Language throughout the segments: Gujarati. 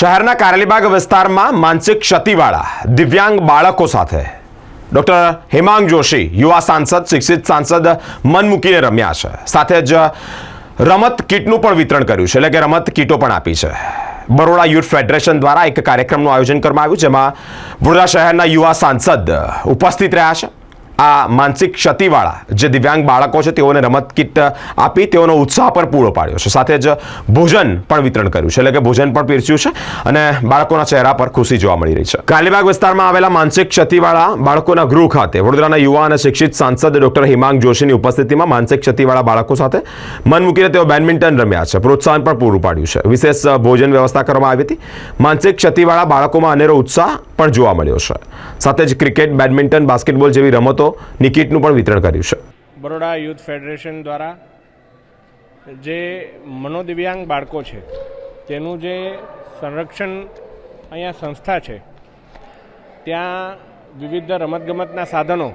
શહેરના કારેલીબાગ વિસ્તારમાં માનસિક ક્ષતિવાળા દિવ્યાંગ બાળકો સાથે ડોક્ટર હેમાંગ જોશી, યુવા સાંસદ, શિક્ષિત સાંસદ મન મૂકીને રમ્યા છે. સાથે જ રમત કીટનું પણ વિતરણ કર્યું છે, એટલે કે રમત કીટો પણ આપી છે. બરોડા યુથ ફેડરેશન દ્વારા એક કાર્યક્રમનું આયોજન કરવામાં આવ્યું, જેમાં વડોદરા શહેરના યુવા સાંસદ ઉપસ્થિત રહ્યા છે. આ માનસિક ક્ષતિવાળા જે દિવ્યાંગ બાળકો છે, તેઓને રમત કિટ આપી તેઓનો ઉત્સાહ પણ પૂરો પાડ્યો છે. સાથે જ ભોજન પણ વિતરણ કર્યું છે, એટલે કે ભોજન પણ પીરસ્યું છે અને બાળકોના ચહેરા પર ખુશી જોવા મળી રહી છે. કાલીબાગ વિસ્તારમાં આવેલા માનસિક ક્ષતિવાળા બાળકોના ગૃહ ખાતે વડોદરાના યુવા અને શિક્ષિત સાંસદ ડોક્ટર હિમાંગ જોશીની ઉપસ્થિતિમાં માનસિક ક્ષતિવાળા બાળકો સાથે મન મૂકીને તેઓ બેડમિન્ટન રમ્યા છે. પ્રોત્સાહન પણ પૂરું પાડ્યું છે. વિશેષ ભોજન વ્યવસ્થા કરવામાં આવી હતી. માનસિક ક્ષતિવાળા બાળકોમાં અનેરો ઉત્સાહ પણ જોવા મળ્યો છે. સાથે જ ક્રિકેટ, બેડમિન્ટન, બાસ્કેટબોલ જેવી રમતોની કીટનું પણ વિતરણ કર્યું છે. બરોડા યુથ ફેડરેશન દ્વારા જે મનોદિવ્યાંગ બાળકો છે, તેનું જે સંરક્ષણ અહીંયા સંસ્થા છે, ત્યાં વિવિધ રમતગમતના સાધનો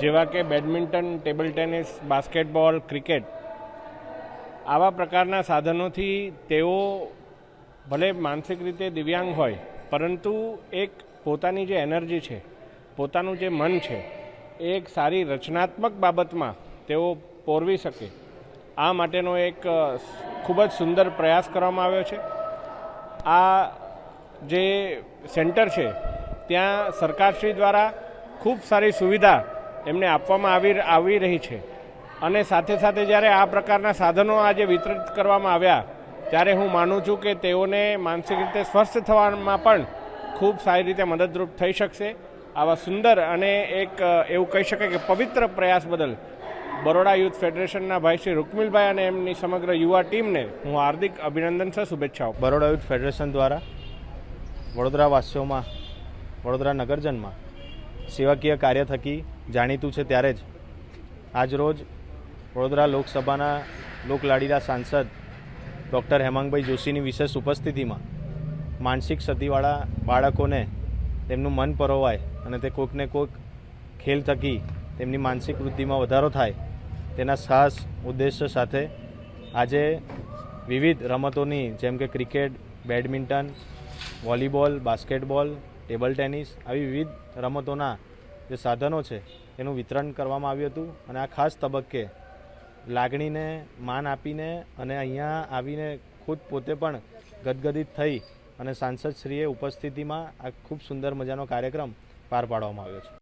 જેવા કે badminton, table tennis, basketball, cricket, આવા પ્રકારના સાધનોથી તેઓ ભલે માનસિક રીતે દિવ્યાંગ હોય પરંતુ એક પોતાની જે એનર્જી છે, પોતાનું જે મન છે, એ એક સારી રચનાત્મક બાબતમાં તેઓ પોરવી શકે. આ માટેનો એક ખૂબ જ સુંદર પ્રયાસ કરવામાં આવ્યો છે. આ જે સેન્ટર છે, ત્યાં સરકારશ્રી દ્વારા ખૂબ સારી સુવિધા એમને આપવામાં આવી આવી રહી છે. અને સાથે સાથે જ્યારે આ પ્રકારના સાધનો આજે વિતરિત કરવામાં આવ્યા ત્યારે હું માનું છું કે તેઓને માનસિક રીતે સ્વસ્થ થવામાં પણ ખૂબ સારી રીતે મદદરૂપ થઈ શકશે. આવા સુંદર અને એક એવું કહી શકાય કે પવિત્ર પ્રયાસ બદલ બરોડા યુથ ફેડરેશનના ભાઈ શ્રી રૂકમિલભાઈ અને એમની સમગ્ર યુવા ટીમને હું હાર્દિક અભિનંદન છે શુભેચ્છાઓ. બરોડા યુથ ફેડરેશન દ્વારા વડોદરા વાસીઓમાં, વડોદરા નગરજનમાં સેવાકીય કાર્ય થકી જાણીતું છે ત્યારે જ આજરોજ વડોદરા લોકસભાના લોકલાડીલા સાંસદ ડૉક્ટર હેમાંગભાઈ જોશીની વિશેષ ઉપસ્થિતિમાં માનસિક ક્ષતિવાળા બાળકોને તેમનું મન પરોવાય અને તે કોઈકને કોઈક ખેલ થકી તેમની માનસિક વૃદ્ધિમાં વધારો થાય, તેના સાહસ ઉદ્દેશ્ય સાથે આજે વિવિધ રમતોની જેમ કે cricket, badminton, volleyball, basketball, table tennis આવી વિવિધ રમતોના જે સાધનો છે એનું વિતરણ કરવામાં આવ્યું હતું અને આ ખાસ તબક્કે લાગણીને માન આપીને અને અહીંયા આવીને ખુદ પોતે પણ ગદગદિત થઈ અને સાંસદશ્રીએ ઉપસ્થિતિમાં આ ખૂબ સુંદર મજાનો કાર્યક્રમ પાર પાડવામાં આવ્યો છે.